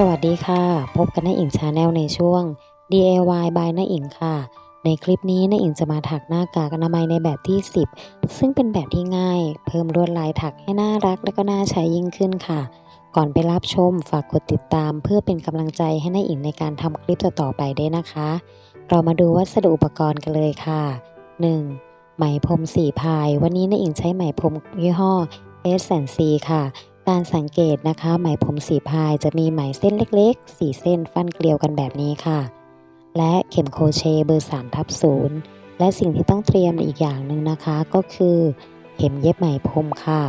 สวัสดีค่ะ พบกันในอิงชาแนลในช่วง DIY by น้าอิงค่ะ ในคลิปนี้น้าอิงจะมาถักหน้ากากอนามัยในแบบที่ 10 ซึ่งเป็นแบบที่ง่าย เพิ่มลวดลายถักให้น่ารักและก็น่าใช้ยิ่งขึ้นค่ะ ก่อนไปรับชมฝากกดติดตาม เพื่อเป็นกำลังใจให้น้าอิงในการทำคลิปต่อๆไปได้นะคะ เรามาดูวัสดุอุปกรณ์กันเลยค่ะ 1. ไหมพรมสีพาย วันนี้น้าอิงใช้ไหมพรมยี่ห้อ S&C ค่ะ การสังเกตนะคะ ไหมพรมสีพายจะมีไหมเส้นเล็กๆ 4 เส้นฟันเกลียวกันแบบนี้ค่ะ และเข็มโครเชต์เบอร์3ทับ0และสิ่งที่ต้องเตรียมอีกอย่างหนึ่งนะคะก็คือ เข็มเย็บไหมพรมค่ะ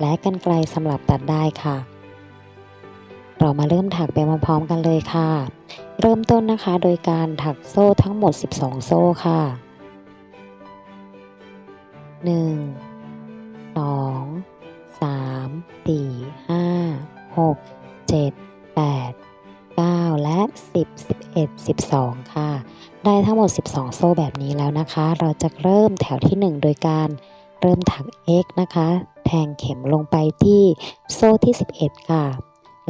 และกันไกลสำหรับตัดได้ค่ะ เรามาเริ่มถักไปพร้อมๆกันเลยค่ะ เริ่มต้นนะคะโดยการถักโซ่ทั้งหมด 12 โซ่ค่ะ 1 2 3 4 5 6 7 8 9และ10 11 12ค่ะ ได้ทั้งหมด 12 โซ่แบบนี้แล้วนะคะ เราจะเริ่มแถวที่ 1 โดยการเริ่มถัก x นะคะ แทงเข็มลงไปที่โซ่ที่ 11 ค่ะ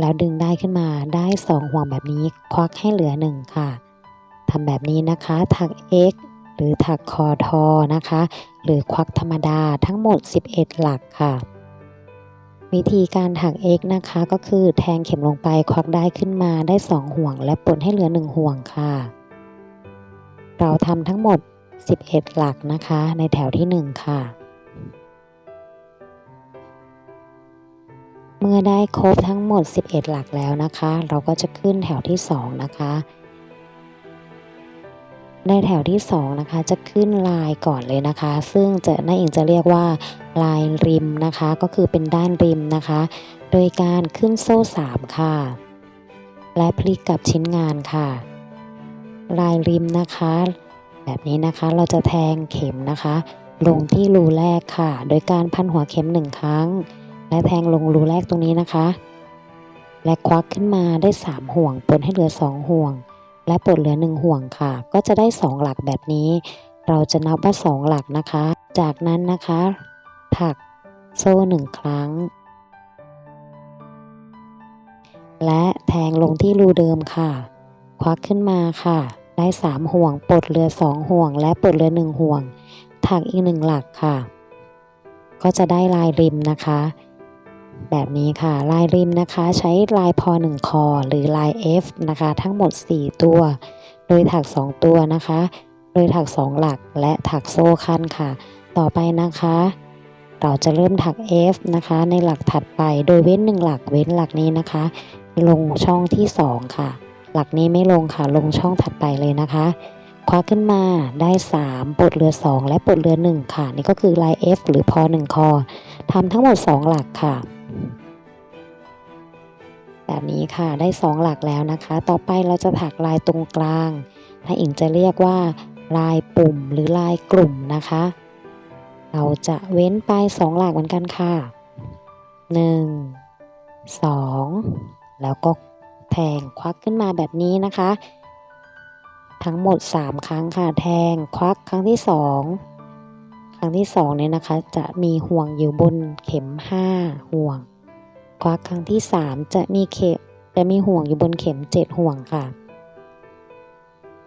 แล้วดึงได้ขึ้นมาได้ 2 ห่วงแบบนี้ควักให้เหลือ 1 ค่ะทำแบบนี้นะคะ ถัก x หรือถักคอทอนะคะ หรือควักธรรมดาทั้งหมด 11 หลักค่ะ วิธีการถัก x นะคะก็คือแทงเข็มลงไปควักได้ขึ้นมาได้ 2 ห่วง และปลดให้เหลือ 1 ห่วงค่ะ เราทำทั้งหมด 11 หลักนะคะ ในแถวที่ 1 ค่ะ เมื่อได้ครบทั้งหมด 11 หลักแล้วนะคะ เราก็จะขึ้นแถวที่ 2 นะคะ ในแถวที่2นะคะจะขึ้นลายก่อนเลยนะคะ ซึ่งจะน่าเองจะเรียกว่าลายริมนะคะ ก็คือเป็นด้านริมนะคะ โดยการขึ้นโซ่ 3 ค่ะ และพลิกกับชิ้นงานค่ะ ลายริมนะคะ แบบนี้นะคะเราจะแทงเข็มนะคะ ลงที่รูแรกค่ะ โดยการพันหัวเข็มหนึ่งครั้ง และแทงลงรูแรกตรงนี้นะคะ และควักขึ้นมาได้ 3 ห่วงปลดให้เหลือ 2 ห่วง และปลดเหลือ1ห่วงค่ะ ก็จะได้ 2 หลักแบบนี้ เราจะนับว่า 2 หลักนะคะ จากนั้นนะคะ ถักโซ่1ครั้ง และแทงลงที่รูเดิมค่ะ ควักขึ้นมาค่ะ ได้ 3 ห่วง ปลดเหลือ 2 ห่วง และปลดเหลือ 1 ห่วง ถักอีก 1 หลักค่ะ ก็จะได้ลายริมนะคะ แบบนี้ค่ะ ลายริมนะคะใช้ลายพอ1คอหรือลาย F นะคะ ทั้งหมด 4 ตัว โดยถัก 2 ตัวนะคะ โดยถัก 2 หลักและถักโซ่ขั้นค่ะ ต่อไปนะคะ เราจะเริ่มถัก F นะคะ ในหลักถัดไปโดยเว้น 1 หลักเว้นหลักนี้นะคะ ลงช่องที่ 2 ค่ะ หลักนี้ไม่ลงค่ะลงช่องถัดไปเลยนะคะคว้าขึ้นมาได้ 3 ปลดเรือ 2 และปลดเรือ 1 ค่ะ นี่ก็คือลาย F หรือพอ1คอทำทั้งหมด 2 หลักค่ะ แบบนี้ค่ะได้ 2 หลักแล้วนะคะ ต่อไปเราจะถักลายตรงกลางถ้าอิงจะเรียกว่า ลายปุ่มหรือลายกลุ่มนะคะ เราจะเว้นไป 2 หลักเหมือนกันค่ะ 1 2 แล้วก็แทงควักขึ้นมาแบบนี้นะคะ ทั้งหมด 3 ครั้งค่ะแทงควักครั้งที่ 2 ครั้งที่2เนี่ยนะคะจะมีห่วงอยู่บนเข็ม 5 ห่วง ควักครั้งที่ 3 จะมีเข็มจะมีห่วงอยู่บนเข็ม 7 ห่วงค่ะ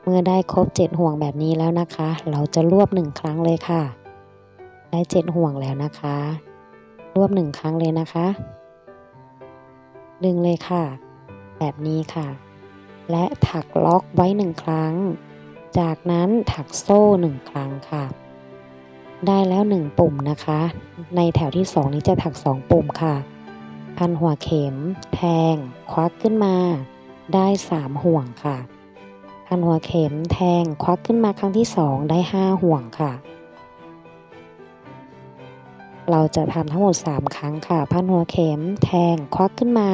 เมื่อได้ครบ 7 ห่วงแบบนี้แล้วนะคะ เราจะรวบ 1 ครั้งเลยค่ะ ได้ 7 ห่วงแล้วนะคะ รวบ 1 ครั้งเลยนะคะ ดึงเลยค่ะ แบบนี้ค่ะ และถักล็อกไว้ 1 ครั้ง จากนั้นถักโซ่ 1 ครั้งค่ะได้แล้ว 1 ปุ่มนะคะ ในแถวที่ 2 นี้จะถัก 2 ปุ่มค่ะ พันหัวเข็ม แทง ควักขึ้นมา ได้3ห่วงค่ะพันหัวเข็มแทงควักขึ้นมาครั้งที่2ได้5ห่วงค่ะ เราจะทำทั้งหมด 3 ครั้งค่ะ พันหัวเข็ม แทง ควักขึ้นมา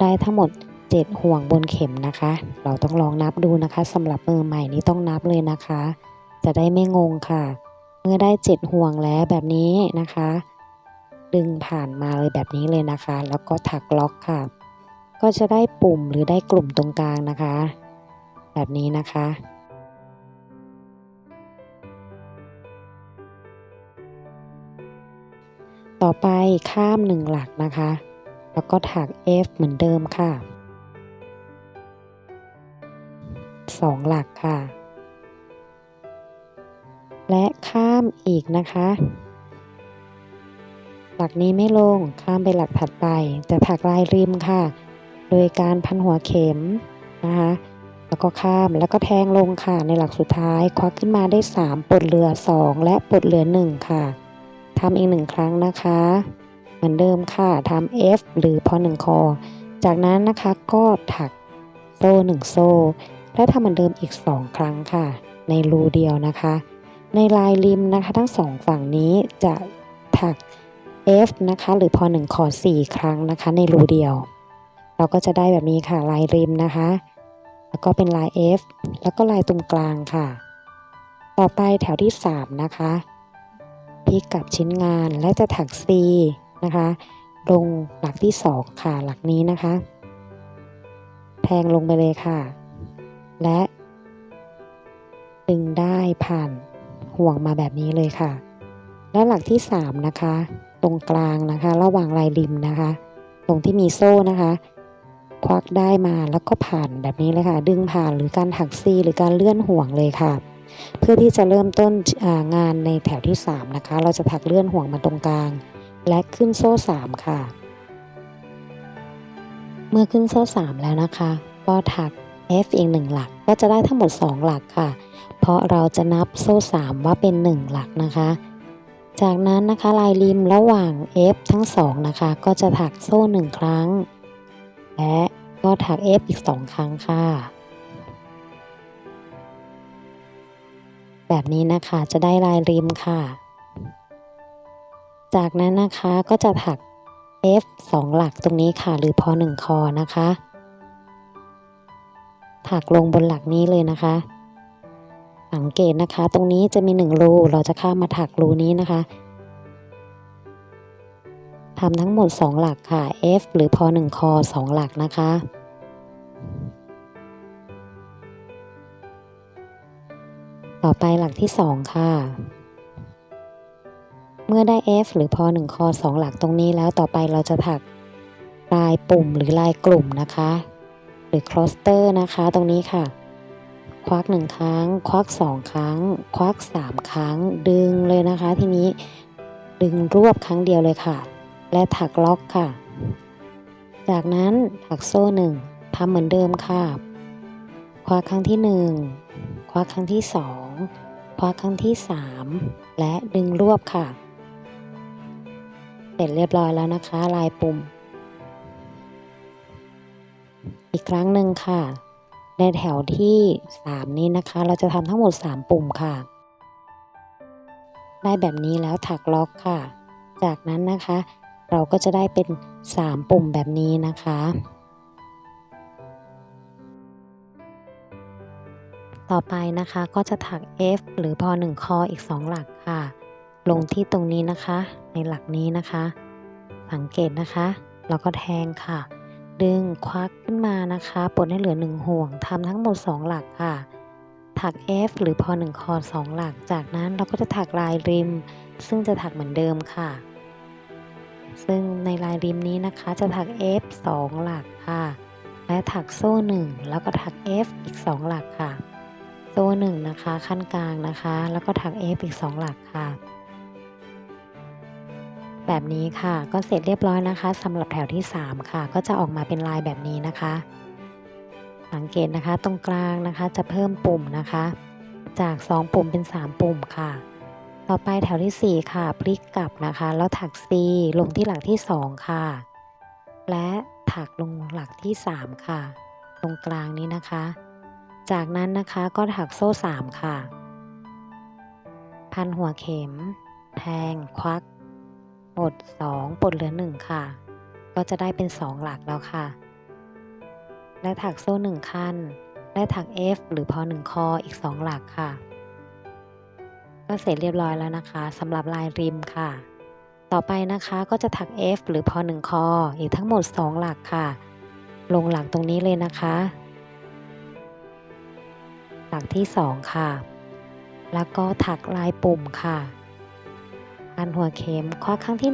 ได้ทั้งหมด 7 ห่วงบนเข็มนะคะ เราต้องลองนับดูนะคะสำหรับมือใหม่นี้ต้องนับเลยนะคะ จะได้ไม่งงค่ะ เมื่อได้ 7 ห่วงแล้วแบบนี้นะคะ ดึงผ่านมาเลยแบบนี้เลยนะคะ แล้วก็ถักล็อกค่ะ ก็จะได้ปุ่มหรือได้กลุ่มตรงกลางนะคะ แบบนี้นะคะต่อไปข้าม1หลักนะคะ แล้วก็ถัก F เหมือนเดิมค่ะ 2 หลักค่ะ และข้ามอีกนะคะ ลักนี้ไม่ลงข้ามไปหลักถัดไปจะถักลายริมค่ะ โดยการพันหัวเข็มนะคะแล้วก็ข้ามแล้วก็แทงลงค่ะในหลักสุดท้ายควักขึ้นมาได้ 3ปลดเหลือ 2 และปลดเหลือ 1 ค่ะทำอีกหนึ่งครั้งนะคะ เหมือนเดิมค่ะทำ F หรือพอ1คอ จากนั้นนะคะก็ถักโซ่ 1 โซ่ และทำเหมือนเดิมอีก 2 ครั้งค่ะ ในรูเดียวนะคะ ในลายริมนะคะทั้งสองฝั่งนี้จะถัก F นะคะหรือพอ1คอด4ครั้งนะคะ ในรูเดียว เราก็จะได้แบบนี้ค่ะลายริมนะคะ แล้วก็เป็นลาย F แล้วก็ลายตรงกลางค่ะ ต่อไปแถวที่ 3 นะคะพลิกกลับชิ้นงานและจะถัก C นะคะ ลงหลักที่2ค่ะหลักนี้นะคะ แทงลงไปเลยค่ะ และดึงได้ผ่านห่วงมาแบบนี้เลยค่ะ และหลักที่ 3 นะคะ ตรงกลางนะคะ ระหว่างลายริมนะคะ ตรงที่มีโซ่นะคะ ควักได้มาแล้วก็ผ่านแบบนี้เลยค่ะ ดึงผ่านหรือการถักซีหรือการเลื่อนห่วงเลยค่ะ เพื่อที่จะเริ่มต้นงานในแถวที่ 3 นะคะ เราจะถักเลื่อนห่วงมาตรงกลาง และขึ้นโซ่ 3 ค่ะ เมื่อขึ้นโซ่ 3 แล้วนะคะ ก็ถัก F อีกหนึ่งหลักก็จะได้ทั้งหมด 2 หลักค่ะ เพราะเราจะนับโซ่ 3 ว่าเป็น 1 หลักนะคะ จากนั้นนะคะลายริมระหว่าง F ทั้ง2นะคะ ก็จะถักโซ่1ครั้ง และก็ถัก F อีก2ครั้งค่ะ แบบนี้นะคะจะได้ลายริมค่ะ จากนั้นนะคะก็จะถัก F 2 หลักตรงนี้ค่ะ หรือพอ1คอนะคะ ถักลงบนหลักนี้เลยนะคะ สังเกตนะคะ ตรงนี้จะมี1รูเราจะข้ามมาถักรูนี้นะคะทำทั้งหมด 2 หลักค่ะ F หรือพอ1คอ2หลักนะคะ ต่อไปหลักที่ 2 ค่ะ เมื่อได้ F หรือพอ1คอ2หลักตรงนี้แล้วต่อไปเราจะถักลายปุ่มหรือลายกลุ่มนะคะ หรือ cluster นะคะตรงนี้ค่ะ ควัก1ครั้ง ควัก2ครั้ง ควัก3ครั้ง ดึงเลยนะคะ ทีนี้ดึงรวบครั้งเดียวเลยค่ะ และถักล็อกค่ะ จากนั้นถักโซ่หนึ่งทำเหมือนเดิมค่ะ คว้าครั้งที่หนึ่งคว้าครั้งที่สองคว้าครั้งที่สามและดึงรวบค่ะ เสร็จเรียบร้อยแล้วนะคะ ลายปุ่ม อีกครั้งหนึ่งค่ะ ในแถวที่ 3 นี้นะคะ เราจะทำทั้งหมด 3 ปุ่มค่ะ ได้แบบนี้แล้วถักล็อกค่ะ จากนั้นนะคะ เราก็จะได้เป็น 3 ปุ่มแบบนี้นะคะ ต่อไปนะคะก็จะถัก F หรือพอ1คออีก 2 หลักค่ะ ลงที่ตรงนี้นะคะ ในหลักนี้นะคะ สังเกตนะคะ แล้วก็แทงค่ะ ดึงควักขึ้นมานะคะปลดให้เหลือ 1 ห่วงทำทั้งหมด 2 หลักค่ะ ถัก F หรือพอ1คอ2 หลัก จากนั้นเราก็จะถักลายริม ซึ่งจะถักเหมือนเดิมค่ะ ซึ่งในลายริมนี้นะคะจะถัก F 2 หลักค่ะ และถักโซ่ 1 แล้วก็ถัก F อีก 2 หลักค่ะ โซ่ 1 นะคะขั้นกลางนะคะ แล้วก็ถัก F อีก 2 หลักค่ะ แบบนี้ค่ะก็เสร็จเรียบร้อยนะคะสำหรับแถวที่ 3 ค่ะ ก็จะออกมาเป็นลายแบบนี้นะคะ สังเกตนะคะตรงกลางนะคะจะเพิ่มปุ่มนะคะ จาก 2 ปุ่มเป็น 3 ปุ่มค่ะ ต่อไปแถวที่ 4 ค่ะ พลิกกลับนะคะ แล้วถัก C ลงที่หลักที่ 2 ค่ะ และถักลงหลักที่ 3 ค่ะ ตรงกลางนี้นะคะ จากนั้นนะคะก็ถักโซ่ 3 ค่ะ พันหัวเข็ม แทงควัก ปลด2ปลดเหลือ 1 ค่ะ ก็จะได้เป็น 2 หลักแล้วค่ะ และถักโซ่ 1 ขั้นและถัก F หรือพอ1คออีก 2 หลักค่ะ ก็เสร็จเรียบร้อยแล้วนะคะสำหรับลายริมค่ะ ต่อไปนะคะก็จะถัก F หรือพอ1คออีกทั้งหมด 2 หลักค่ะ ลงหลักตรงนี้เลยนะคะ หลักที่ 2 ค่ะ แล้วก็ถักลายปุ่มค่ะ พันหัวเข็มคว้าครั้งที่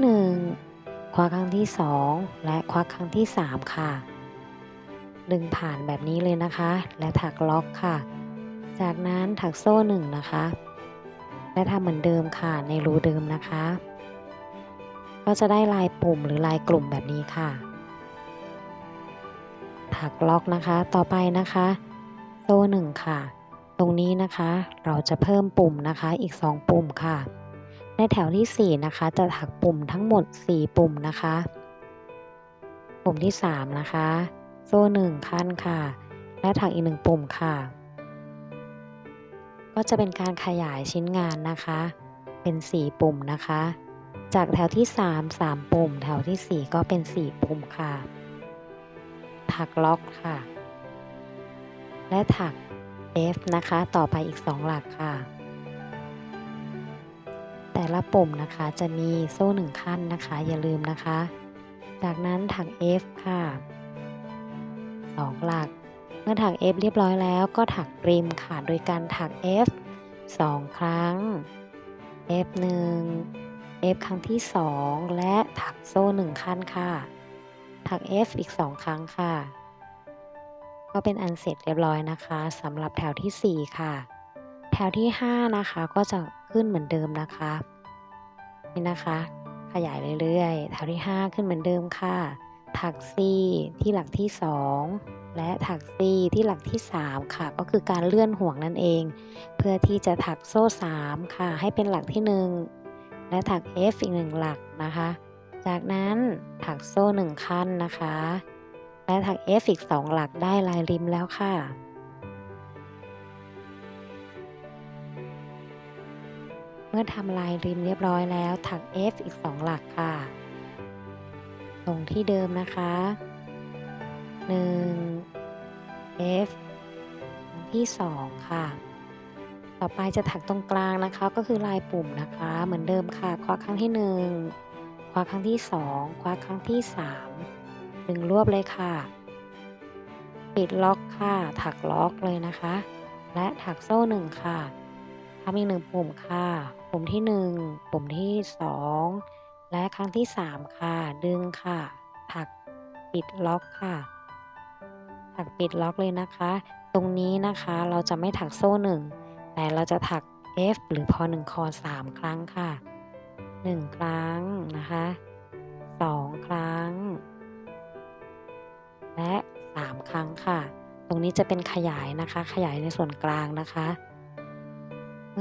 1 คว้าครั้งที่ 2 และคว้าครั้งที่ 3 ค่ะ ดึงผ่านแบบนี้เลยนะคะ และถักล็อกค่ะ จากนั้นถักโซ่หนึ่งนะคะ และทำเหมือนเดิมค่ะในรูเดิมนะคะ ก็จะได้ลายปุ่มหรือลายกลุ่มแบบนี้ค่ะ ถักล็อกนะคะต่อไปนะคะ โซ่หนึ่งค่ะ ตรงนี้นะคะเราจะเพิ่มปุ่มนะคะอีก 2 ปุ่มค่ะ ในแถวที่ 4 นะคะ จะถักปุ่มทั้งหมด 4 ปุ่มนะคะ ปุ่มที่ 3 นะคะ โซ่ 1 ขั้นค่ะ และถักอีก 1 ปุ่มค่ะ ก็จะเป็นการขยายชิ้นงานนะคะ เป็น 4 ปุ่มนะคะ จากแถวที่ 3 3 ปุ่ม แถวทีสี่4 ก็เป็น 4 ปุ่มค่ะ ถักล็อกค่ะ และถัก F นะคะ ต่อไปอีก 2 หลักค่ะ แต่ละปุ่มนะคะจะมีโซ่1ขั้นนะคะ อย่าลืมนะคะ จากนั้นถัก F ค่ะ2หลัก เมื่อถัก F เรียบร้อยแล้วก็ถักริมค่ะ โดยการถัก F 2 ครั้ง F 1 F ครั้งที่ 2 และถักโซ่1ขั้นค่ะ ถัก F อีก 2 ครั้งค่ะ ก็เป็นอันเสร็จเรียบร้อยนะคะสำหรับแถวที่ 4 ค่ะ แถวที่ 5 นะคะก็จะ ขึ้นเหมือนเดิมนะคะ นี่นะคะ ขยายเรื่อยๆแถวที่ 5 ขึ้นเหมือนเดิมค่ะ ถัก C ที่หลักที่ 2 และถัก C ที่หลักที่ 3 ค่ะ ก็คือการเลื่อนห่วงนั่นเอง เพื่อที่จะถักโซ่ 3 ค่ะ ให้เป็นหลักที่ 1 และถัก F อีก1หลักนะคะ จากนั้นถักโซ่ 1 ขั้นนะคะ และถัก F อีก 2 หลักได้ลายริมแล้วค่ะ เมื่อทำลายริมเรียบร้อยแล้วถัก F อีก 2 หลักค่ะตรงที่เดิมนะคะ 1 F ที่ 2 ค่ะ ต่อไปจะถักตรงกลางนะคะ ก็คือลายปุ่มนะคะ เหมือนเดิมค่ะ คว้าครั้งที่ 1 คว้าครั้งที่ 2 คว้าครั้งที่ 3 ดึงรวบเลยค่ะ ปิดล็อกค่ะ ถักล็อกเลยนะคะ และถักโซ่หนึ่งค่ะำอีกหนึ่งปุ่มค่ะ ปุ่มที่หนึ่งปุ่มที่สองและครั้งที่สามค่ะ ดึงค่ะ ถักปิดล็อกค่ะ ถักปิดล็อกเลยนะคะ ตรงนี้นะคะเราจะไม่ถักโซ่หนึ่งแต่เราจะถัก F หรือพอหนึ่งคอสามครั้งค่ะหนึ่งครั้งนะคะสองครั้ง และ 3 ครั้งค่ะ ตรงนี้จะเป็นขยายนะคะ ขยายในส่วนกลางนะคะ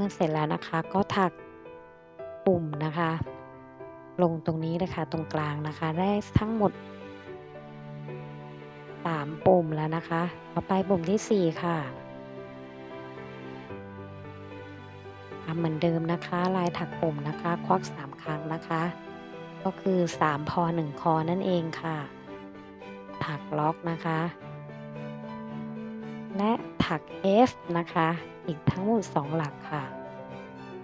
มื่อเสร็จแล้วนะคะ ก็ถักปุ่มนะคะ ลงตรงนี้เลยค่ะตรงกลางนะคะ ได้ทั้งหมด3ปุ่มแล้วนะคะต่อไปปุ่มที่ 4 ค่ะทำเหมือนเดิมนะคะ ลายถักปุ่มนะคะ ควัก 3 ครั้งนะคะ ก็คือ 3 พอ 1 คอนั่นเองค่ะ ถักล็อกนะคะ และ ถัก F นะคะ อีกทั้งหมด 2 หลักค่ะ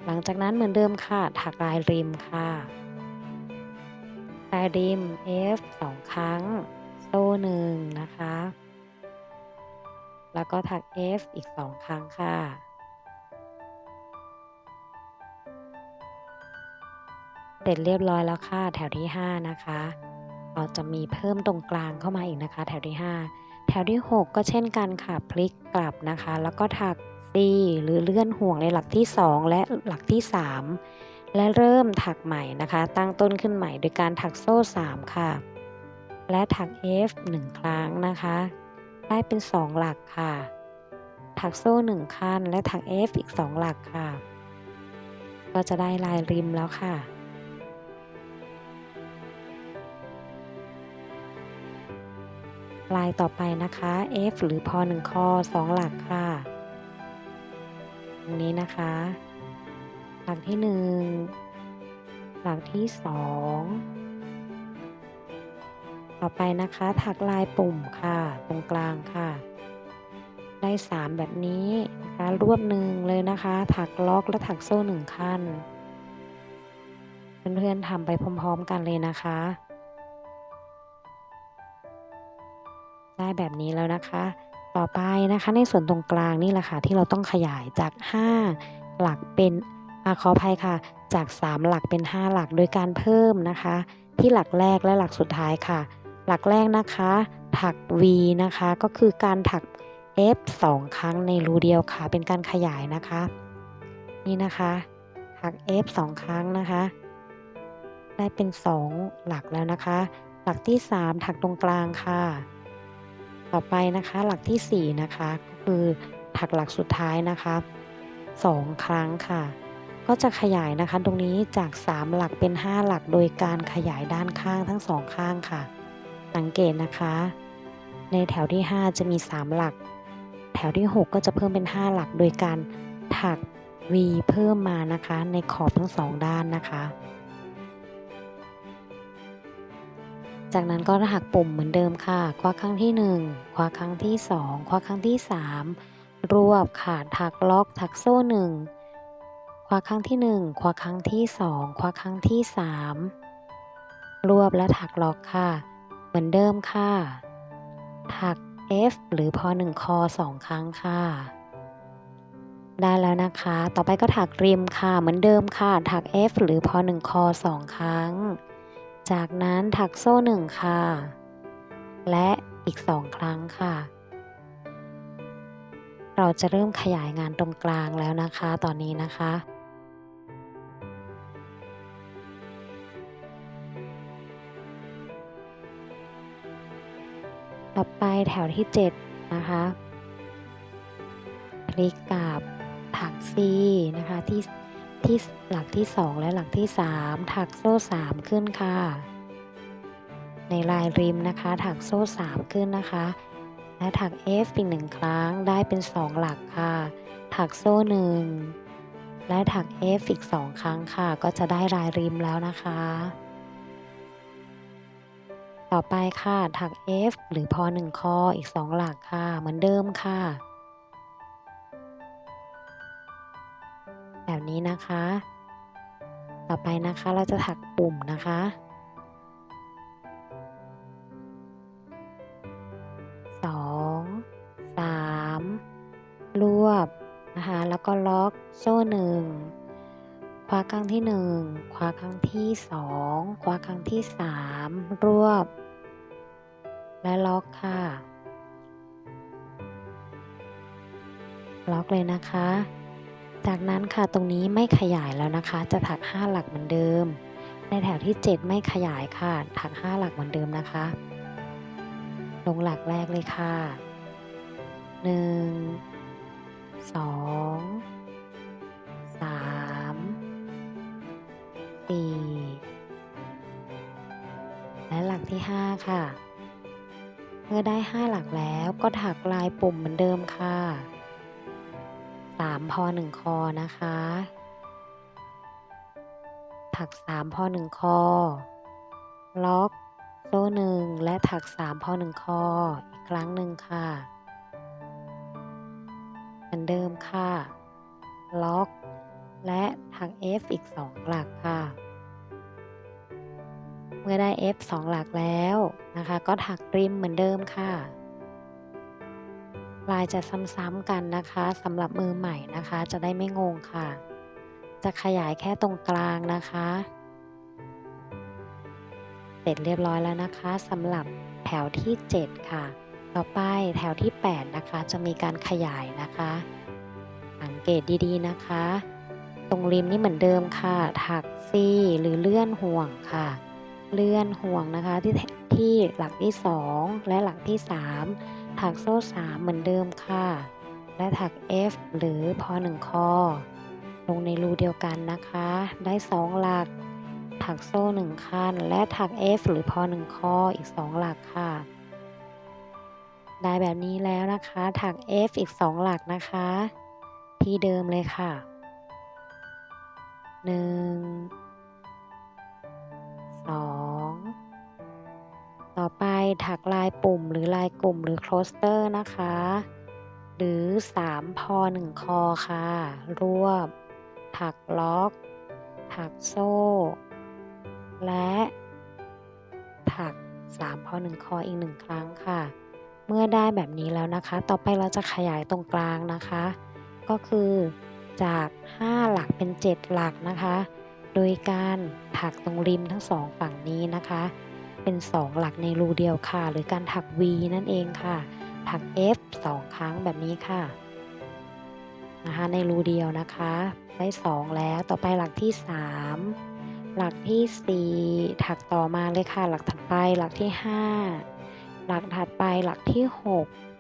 หลังจากนั้นเหมือนเดิมค่ะ ถักลายริมค่ะลายริม F 2 ครั้ง โซ่หนึ่งนะคะ แล้วก็ถัก F อีก 2 ครั้งค่ะเสร็จเรียบร้อยแล้วค่ะ แถวที่ 5 นะคะ เราจะมีเพิ่มตรงกลางเข้ามาอีกนะคะ แถวที่ 5 แถวที่ 6 ก็เช่นกันค่ะพลิกกลับนะคะ แล้วก็ถัก C หรือเลื่อนห่วงในหลักที่ 2 และหลักที่ 3 และเริ่มถักใหม่นะคะ ตั้งต้นขึ้นใหม่โดยการถักโซ่ 3 ค่ะ และถัก F 1 ครั้งนะคะ ได้เป็น 2 หลักค่ะ ถักโซ่ 1 ขั้น และถัก F อีก 2 หลักค่ะ ก็จะได้ลายริมแล้วค่ะ ลายต่อไปนะคะ F หรือพอ1คอ2หลักค่ะตรงนี้นะคะ หลักที่ 1 หลักที่ 2 ต่อไปนะคะ ถักลายปุ่มค่ะ ตรงกลางค่ะ ได้ 3 แบบนี้นะคะรวบหนึ่งเลยนะคะ ถักล็อกและถักโซ่หนึ่งขั้น เพื่อนๆทำไปพร้อม ๆ กันเลยนะคะ ได้แบบนี้แล้วนะคะ ต่อไปนะคะในส่วนตรงกลางนี่แหละค่ะที่เราต้องขยายจาก 5 หลักเป็นอาขออภัยค่ะ จาก 3 หลักเป็น 5 หลักโดยการเพิ่มนะคะ ที่หลักแรกและหลักสุดท้ายค่ะ หลักแรกนะคะ ถัก V นะคะก็คือการถัก F 2 ครั้งในรูเดียวค่ะ เป็นการขยายนะคะ นี่นะคะถัก F 2 ครั้งนะคะ ได้เป็น 2 หลักแล้วนะคะ หลักที่ 3 ถักตรงกลางค่ะ ต่อไปนะคะหลักที่ 4 นะคะ ก็คือถักหลักสุดท้ายนะคะ2 ครั้งค่ะ ก็จะขยายนะคะตรงนี้จาก 3 หลักเป็น 5 หลักโดยการขยายด้านข้างทั้งสองข้างค่ะ สังเกตนะคะ ในแถวที่ 5 จะมี 3 หลัก แถวที่ 6 ก็จะเพิ่มเป็น 5 หลักโดยการถัก V เพิ่มมานะคะในขอบทั้งสองด้านนะคะ จากนั้นก็ถักปุ่มเหมือนเดิมค่ะ คว้าครั้งที่ 1 คว้าครั้งที่ 2 คว้าครั้งที่ 3 รวบค่ะถักล็อกถักโซ่ 1 คว้าครั้งที่ 1 คว้าครั้งที่ 2 คว้าครั้งที่ 3 รวบและถักล็อกค่ะ เหมือนเดิมค่ะ ถัก F หรือพอ1คอ2ครั้งค่ะ ได้แล้วนะคะ ต่อไปก็ถักริมค่ะ เหมือนเดิมค่ะ ถัก F หรือพอ1คอ2ครั้ง จากนั้นถักโซ่1ค่ะ และอีก2ครั้งค่ะ เราจะเริ่มขยายงานตรงกลางแล้วนะคะ ตอนนี้นะคะต่อไปแถวที่ 7 นะคะ พลิกกลับถัก C นะคะที่ ที่หลักที่ 2 และหลักที่ 3 ถักโซ่ 3 ขึ้นค่ะ ในลายริมนะคะ ถักโซ่ 3 ขึ้นนะคะ และถัก F อีกหนึ่งครั้งได้เป็น 2 หลักค่ะ ถักโซ่ 1 และถัก F อีก 2 ครั้งค่ะ ก็จะได้ลายริมแล้วนะคะ ต่อไปค่ะถัก F หรือพอ1คออีก 2 หลักค่ะ เหมือนเดิมค่ะ แบบนี้นะคะ ต่อไปนะคะเราจะถักปุ่มนะคะ สองสามรวบนะคะ แล้วก็ล็อกโซ่หนึ่งคว้าครั้งที่หนึ่งคว้าครั้งที่สองคว้าครั้งที่สามรวบ และล็อกค่ะ ล็อกเลยนะคะ จากนั้นค่ะตรงนี้ไม่ขยายแล้วนะคะ จะถัก 5 หลักเหมือนเดิม ในแถวที่ 7 ไม่ขยายค่ะ ถัก 5 หลักเหมือนเดิมนะคะ ลงหลักแรกเลยค่ะ 1 2 3 4 และหลักที่ 5 ค่ะ เมื่อได้ 5 หลักแล้วก็ถักลายปุ่มเหมือนเดิมค่ะ 3พอ1คอนะคะ ถัก 3พอ1คอ ล็อกโซ่หนึ่งและถัก 3พอ1คอ อีกครั้งหนึ่งค่ะเหมือนเดิมค่ะ ล็อก และถัก F อีก 2 หลักค่ะ เมื่อได้ F 2 หลักแล้วนะคะ ก็ถักริมเหมือนเดิมค่ะ ลายจะซ้ำๆกันนะคะสำหรับมือใหม่นะคะ จะได้ไม่งงค่ะ จะขยายแค่ตรงกลางนะคะ เสร็จเรียบร้อยแล้วนะคะสำหรับแถวที่ 7 ค่ะ ต่อไปแถวที่ 8 นะคะ จะมีการขยายนะคะ สังเกตดีๆนะคะ ตรงริมนี่เหมือนเดิมค่ะ ถักซีหรือเลื่อนห่วงค่ะ เลื่อนห่วงนะคะที่ที่หลักที่ 2 และหลักที่ 3 ถักโซ่ 3 เหมือนเดิมค่ะ และถัก F หรือพอ1คอ ลงในรูเดียวกันนะคะ ได้ 2 หลัก ถักโซ่1คันและถัก F หรือพอ1คออีก 2 หลักค่ะ ได้แบบนี้แล้วนะคะ ถัก F อีก 2 หลักนะคะ ที่เดิมเลยค่ะ 1 2 ต่อไปถักลายปุ่มหรือลายกลุ่มหรือโคลสเตอร์นะคะ หรือ 3 พอ 1 คอค่ะ รวบ ถักล็อก ถักโซ่ และถัก 3 พอ 1 คออีก 1 ครั้งค่ะ เมื่อได้แบบนี้แล้วนะคะ ต่อไปเราจะขยายตรงกลางนะคะ ก็คือจาก 5 หลักเป็น 7 หลักนะคะ โดยการถักตรงริมทั้งสองฝั่งนี้นะคะ เป็น 2 หลักในรูเดียวค่ะ หรือการถัก V นั่นเองค่ะ ถัก F 2 ครั้งแบบนี้ค่ะนะคะในรูเดียวนะคะได้ 2 แล้วต่อไปหลักที่ 3 หลักที่ 4 ถักต่อมาเลยค่ะ หลักถัดไปหลักที่ 5 หลักถัดไปหลักที่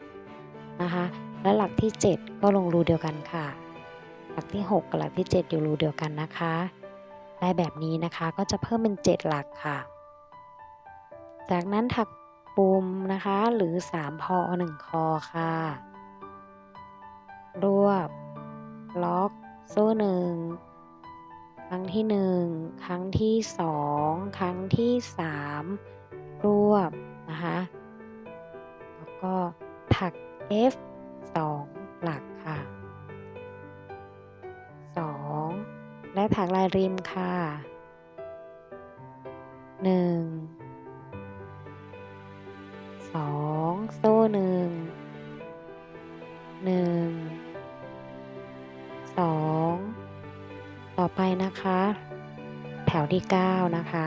6 นะคะ และหลักที่ 7 ก็ลงรูเดียวกันค่ะ หลักที่ 6 กับหลักที่ 7 อยู่รูเดียวกันนะคะ ได้แบบนี้นะคะก็จะเพิ่มเป็น 7 หลักค่ะ จากนั้นถักปุ่มนะคะ หรือ 3 พอ 1 คอค่ะ รวบ ล็อก โซ่หนึ่งครั้งที่1ครั้งที่2ครั้งที่3รวบนะคะ แล้วก็ถัก F 2 หลักค่ะ 2 และถักลายริมค่ะ 1 2โซ่หนึ่งหนึ่งสองต่อไปนะคะ แถวที่9นะคะ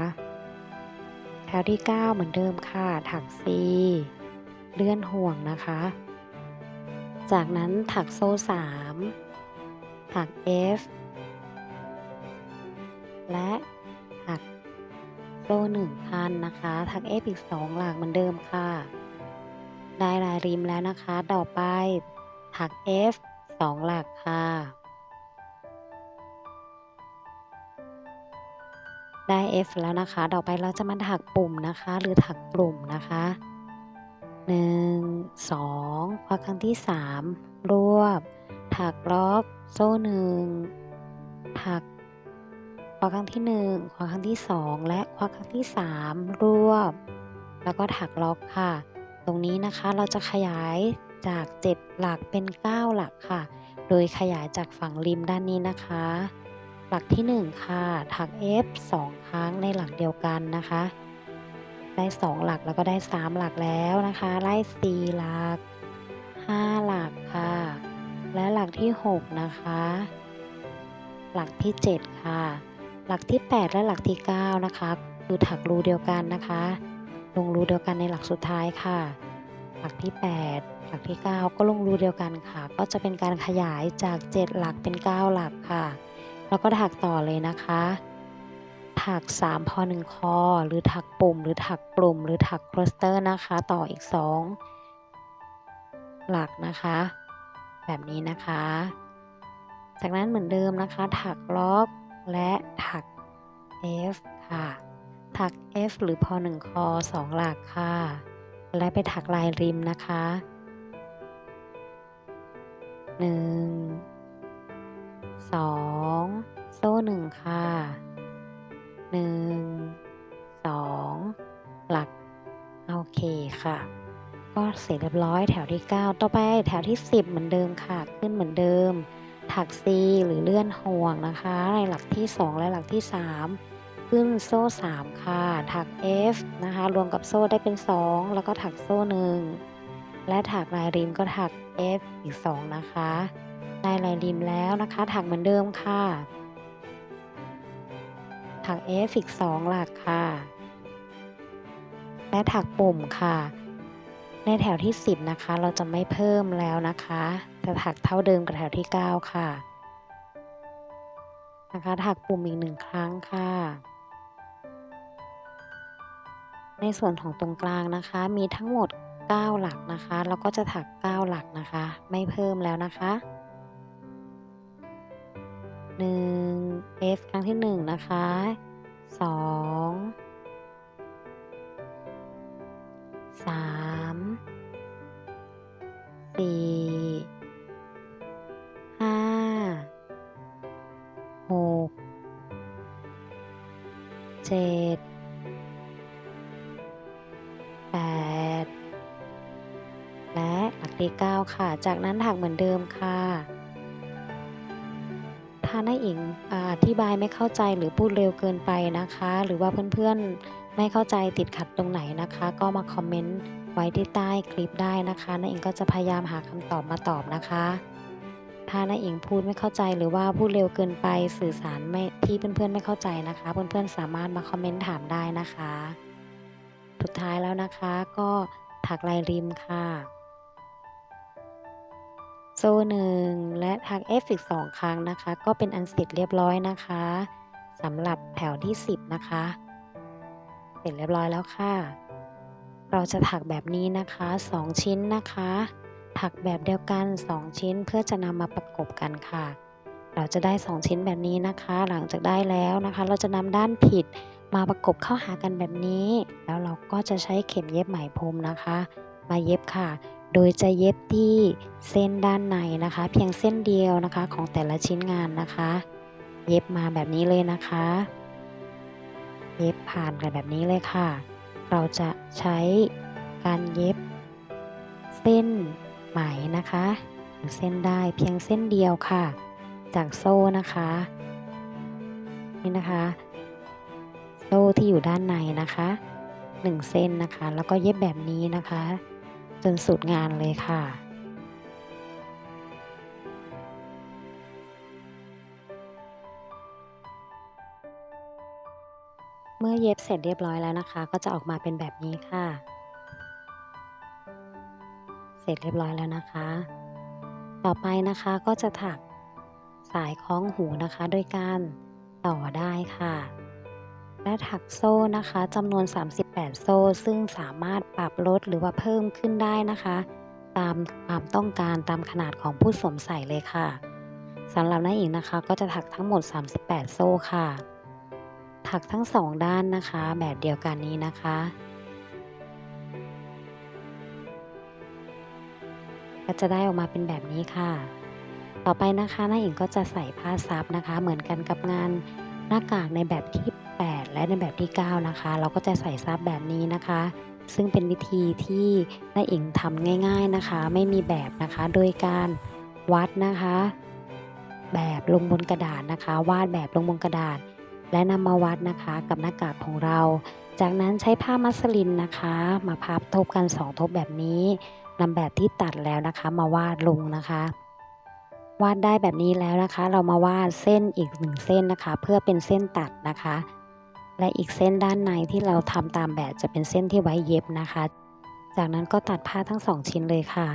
แถวที่9เหมือนเดิมค่ะถัก C เลื่อนห่วงนะคะ จากนั้นถักโซ่3ถัก F และถักโซ่หนึ่งพันนะคะ ถัก F อีก2หลักเหมือนเดิมค่ะ ได้ลายริมแล้วนะคะ ต่อไป ถัก F 2 หลักค่ะ ได้ F แล้วนะคะ ต่อไปเราจะมาถักปุ่มนะคะ หรือถักกลุ่มนะคะ1 2ควักครั้งที่3รวบ ถักล็อกโซ่หนึ่งถักควักครั้งที่1ควักครั้งที่ 2 และควักครั้งที่ 3 รวบ แล้วก็ถักล็อกค่ะ ตรงนี้นะคะเราจะขยายจาก 7 หลักเป็น 9 หลักค่ะ โดยขยายจากฝั่งริมด้านนี้นะคะ หลักที่ 1 ค่ะ ถัก F 2 ครั้งในหลักเดียวกันนะคะ ได้ 2 หลักแล้วก็ได้ 3 หลักแล้วนะคะไล่4หลัก 5 หลักค่ะ และหลักที่ 6 นะคะ หลักที่ 7 ค่ะ หลักที่ 8 และหลักที่ 9 นะคะ คือถักรูเดียวกันนะคะ ลงรูเดียวกันในหลักสุดท้ายค่ะ หลักที่ 8 หลักที่ 9 ก็ลงรูเดียวกันค่ะ ก็จะเป็นการขยายจาก 7 หลักเป็น 9 หลักค่ะ แล้วก็ถักต่อเลยนะคะ ถัก 3 พอ 1 คอ หรือถักปุ่ม หรือถักกลุ่ม หรือถักคลัสเตอร์นะคะ ต่ออีก 2 หลักนะคะ แบบนี้นะคะ จากนั้นเหมือนเดิมนะคะ ถักล็อกและถัก F ค่ะ ถัก F หรือพอ1คอ2หลักค่ะ และไปถักลายริมนะคะ 1 2 โซ่หนึ่งค่ะ 1 2 หลัก โอเคค่ะ ก็เสร็จเรียบร้อยแถวที่ 9 ต่อไปแถวที่ 10 เหมือนเดิมค่ะ ขึ้นเหมือนเดิม ถัก C หรือเลื่อนห่วงนะคะ ในหลักที่ 2 และหลักที่ 3 ขึ้นโซ่ 3 ค่ะ ถัก F นะคะ รวมกับโซ่ได้เป็น 2 แล้วก็ถักโซ่หนึ่งและถักลายริมก็ถัก F อีก 2 นะคะได้ลายริมแล้วนะคะ ถักเหมือนเดิมค่ะ ถัก F อีก 2 หลักค่ะ และถักปุ่มค่ะ ในแถวที่ 10 นะคะ เราจะไม่เพิ่มแล้วนะคะ จะถักเท่าเดิมกับแถวที่ 9 ค่ะนะคะถักปุ่มอีกหนึ่งครั้งค่ะ ในส่วนของตรงกลางนะคะ มีทั้งหมด 9 หลักนะคะเราก็จะถัก 9 หลักนะคะ ไม่เพิ่มแล้วนะคะ 1 F ครั้งที่ 1 นะคะ 2 3 4 กที่9ค่ะ จากนั้นถักเหมือนเดิมค่ะถ้าน้าอิงอธิบายไม่เข้าใจหรือพูดเร็วเกินไปนะคะ หรือว่าเพื่อนๆไม่เข้าใจติดขัดตรงไหนนะคะ ก็มาคอมเมนต์ไว้ที่ใต้คลิปได้นะคะน้าอิงก็จะพยายามหาคำตอบมาตอบนะคะ ถ้าน้าอิงพูดไม่เข้าใจหรือว่าพูดเร็วเกินไปสื่อสารไม่ที่เพื่อนๆไม่เข้าใจนะคะ เพื่อนๆสามารถมาคอมเมนต์ถามได้นะคะ สุดท้ายแล้วนะคะก็ถักลายริมค่ะ โซ่หนึ่งและถัก F อีกสองครั้งนะคะ ก็เป็นอันเสร็จเรียบร้อยนะคะสำหรับแถวที่ 10 นะคะ เสร็จเรียบร้อยแล้วค่ะ เราจะถักแบบนี้นะคะ 2 ชิ้นนะคะ ถักแบบเดียวกัน 2 ชิ้นเพื่อจะนำมาประกบกันค่ะ เราจะได้ 2 ชิ้นแบบนี้นะคะ หลังจากได้แล้วนะคะ เราจะนำด้านผิดมาประกบเข้าหากันแบบนี้ แล้วเราก็จะใช้เข็มเย็บไหมพรมนะคะ มาเย็บค่ะ โดยจะเย็บที่เส้นด้านในนะคะ เพียงเส้นเดียวนะคะของแต่ละชิ้นงานนะคะ เย็บมาแบบนี้เลยนะคะ เย็บผ่านกันแบบนี้เลยค่ะ เราจะใช้การเย็บ เส้นไหมนะคะหรือเส้นได้เพียงเส้นเดียวค่ะ จากโซ่นะคะนี่นะคะ โซ่ที่อยู่ด้านในนะคะหนึ่งเส้นนะคะ แล้วก็เย็บแบบนี้นะคะ จนสุดงานเลยค่ะ เมื่อเย็บเสร็จเรียบร้อยแล้วนะคะ ก็จะออกมาเป็นแบบนี้ค่ะ เสร็จเรียบร้อยแล้วนะคะ ต่อไปนะคะก็จะถักสายคล้องหูนะคะโดยการต่อได้ค่ะ และถักโซ่นะคะจำนวน 38โซ่ซึ่งสามารถปรับลดหรือว่าเพิ่มขึ้นได้นะคะ ตามความต้องการตามขนาดของผู้สวมใส่เลยค่ะสำหรับน้าอิงนะคะก็จะถักทั้งหมด 38 โซ่ค่ะ ถักทั้งสองด้านนะคะ แบบเดียวกันนี้นะคะ ก็จะได้ออกมาเป็นแบบนี้ค่ะ ต่อไปนะคะน้าอิงก็จะใส่ผ้าซับนะคะ เหมือนกันกับงานหน้ากากในแบบที่ 8 และในแบบที่ 9 นะคะ เราก็จะใส่ซับแบบนี้นะคะ ซึ่งเป็นวิธีที่น้าอิงทำง่าย ๆนะคะ ไม่มีแบบนะคะ โดยการวัดนะคะ แบบลงบนกระดาษนะคะ วาดแบบลงบนกระดาษ และนำมาวัดนะคะกับหน้ากากของเรา จากนั้นใช้ผ้ามัสลินนะคะ มาพับทบกัน 2 ทบแบบนี้นำแบบที่ตัดแล้วนะคะ มาวาดลงนะคะวาดได้แบบนี้แล้วนะคะ เรามาวาดเส้นอีกหนึ่งเส้นนะคะ เพื่อเป็นเส้นตัดนะคะ และอีกเส้นด้านในที่เราทำตามแบบจะเป็นเส้นที่ไว้เย็บนะคะ จากนั้นก็ตัดผ้าทั้งสองชิ้นเลยค่ะ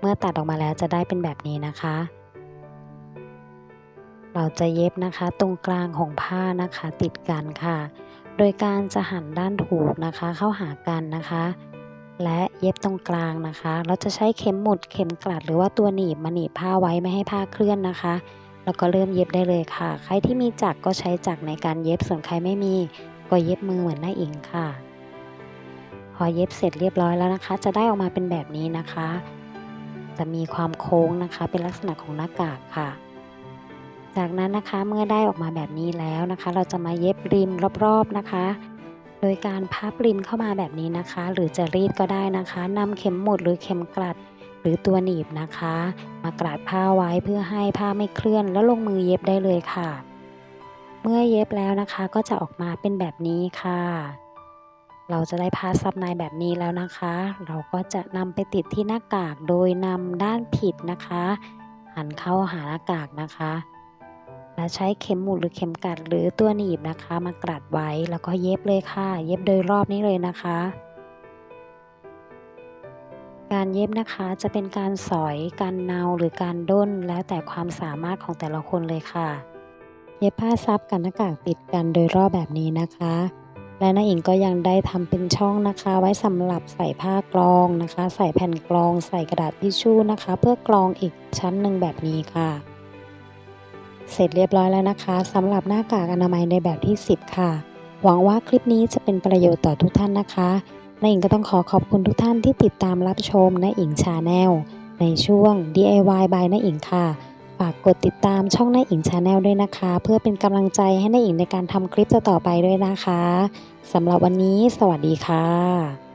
เมื่อตัดออกมาแล้วจะได้เป็นแบบนี้นะคะ เราจะเย็บนะคะตรงกลางของผ้านะคะติดกันค่ะ โดยการจะหันด้านถูกนะคะ เข้าหากันนะคะ และเย็บตรงกลางนะคะ เราจะใช้เข็มหมุดเข็มกลัดหรือว่าตัวหนีบมาหนีบผ้าไว้ไม่ให้ผ้าเคลื่อนนะคะ แล้วก็เริ่มเย็บได้เลยค่ะ ใครที่มีจักรก็ใช้จักรในการเย็บส่วนใครไม่มีก็เย็บมือเหมือนหน้าอิงค่ะ พอเย็บเสร็จเรียบร้อยแล้วนะคะ จะได้ออกมาเป็นแบบนี้นะคะ จะมีความโค้งนะคะ เป็นลักษณะของหน้ากากค่ะ จากนั้นนะคะเมื่อได้ออกมาแบบนี้แล้วนะคะ เราจะมาเย็บริมรอบๆนะคะ โดยการพับริมเข้ามาแบบนี้นะคะ หรือจะรีดก็ได้นะคะนำเข็มหมุดหรือเข็มกลัด หรือตัวหนีบนะคะ มากราดผ้าไว้เพื่อให้ผ้าไม่เคลื่อนแล้วลงมือเย็บได้เลยค่ะ เมื่อเย็บแล้วนะคะก็จะออกมาเป็นแบบนี้ค่ะ เราจะได้ผ้าซับในแบบนี้แล้วนะคะ เราก็จะนำไปติดที่หน้ากากโดยนำด้านผิดนะคะ หันเข้าหาหน้ากากนะคะและใช้เข็มหมุดหรือเข็มกัดหรือตัวหนีบนะคะ มากรัดไว้แล้วก็เย็บเลยค่ะ เย็บโดยรอบนี้เลยนะคะ การเย็บนะคะจะเป็นการสอย การเนาหรือการด้น แล้วแต่ความสามารถของแต่ละคนเลยค่ะ เย็บผ้าซับกับหน้ากากติดกันโดยรอบแบบนี้นะคะ และน้าอิงก็ยังได้ทำเป็นช่องนะคะ ไว้สำหรับใส่ผ้ากรองนะคะ ใส่แผ่นกรอง ใส่กระดาษทิชชู่นะคะ เพื่อกรองอีกชั้นหนึ่งแบบนี้ค่ะ เสร็จเรียบร้อยแล้วนะคะสำหรับหน้ากากอนามัยในแบบที่ 10 ค่ะ หวังว่าคลิปนี้จะเป็นประโยชน์ต่อทุกท่านนะคะ นายอิงก็ต้องขอขอบคุณทุกท่านที่ติดตามรับชมนายอิงชาแนลในช่วง DIY by นายอิงค่ะ ฝากกดติดตามช่องนายอิงชาแนลด้วยนะคะ เพื่อเป็นกำลังใจให้นายอิงในการทำคลิปต่อๆไปด้วยนะคะสำหรับวันนี้ สวัสดีค่ะ